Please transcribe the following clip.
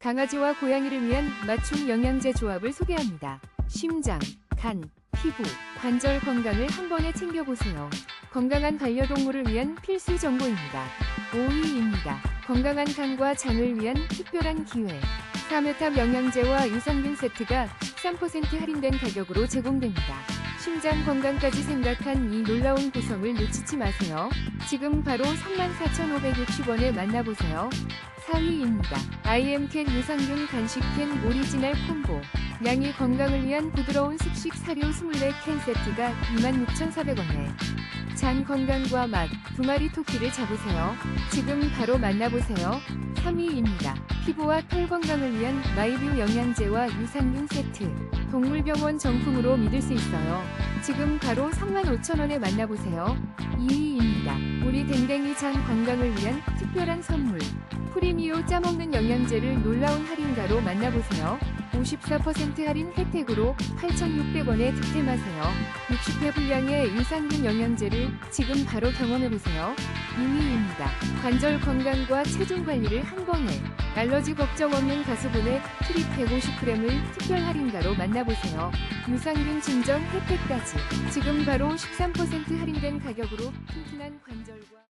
강아지와 고양이를 위한 맞춤 영양제 조합을 소개합니다. 심장, 간, 피부, 관절 건강을 한 번에 챙겨보세요. 건강한 반려동물을 위한 필수 정보입니다. 5위입니다. 건강한 간과 장을 위한 특별한 기회. 사메탑 영양제와 유산균 세트가 13% 할인된 가격으로 제공됩니다. 심장 건강까지 생각한 이 놀라운 구성을 놓치지 마세요. 지금 바로 34,560원에 만나보세요. 4위입니다. IM캔 유산균 간식캔 오리지널 콤보. 양이 건강을 위한 부드러운 습식 사료 24캔 세트가 26,400원에 장 건강과 맛 두 마리 토끼를 잡으세요. 지금 바로 만나보세요. 3위입니다. 피부와 털 건강을 위한 마이뷰 영양제와 유산균 세트. 동물병원 정품으로 믿을 수 있어요. 지금 바로 35,000원에 만나보세요. 2위입니다. 우리 댕댕이 장 건강을 위한 특별한 선물. 프리미오 짜먹는 영양제를 놀라운 할인가로 만나보세요. 54% 할인 혜택으로 8,600원에 득템하세요. 60회 분량의 유산균 영양제를 지금 바로 경험해보세요. 2위입니다. 관절 건강과 체중 관리를 한 번에 알러지 걱정 없는 가수분의 트립 150g을 특별 할인가로 만나보세요. 유산균 증정 혜택까지 지금 바로 13% 할인된 가격으로 튼튼한 관절과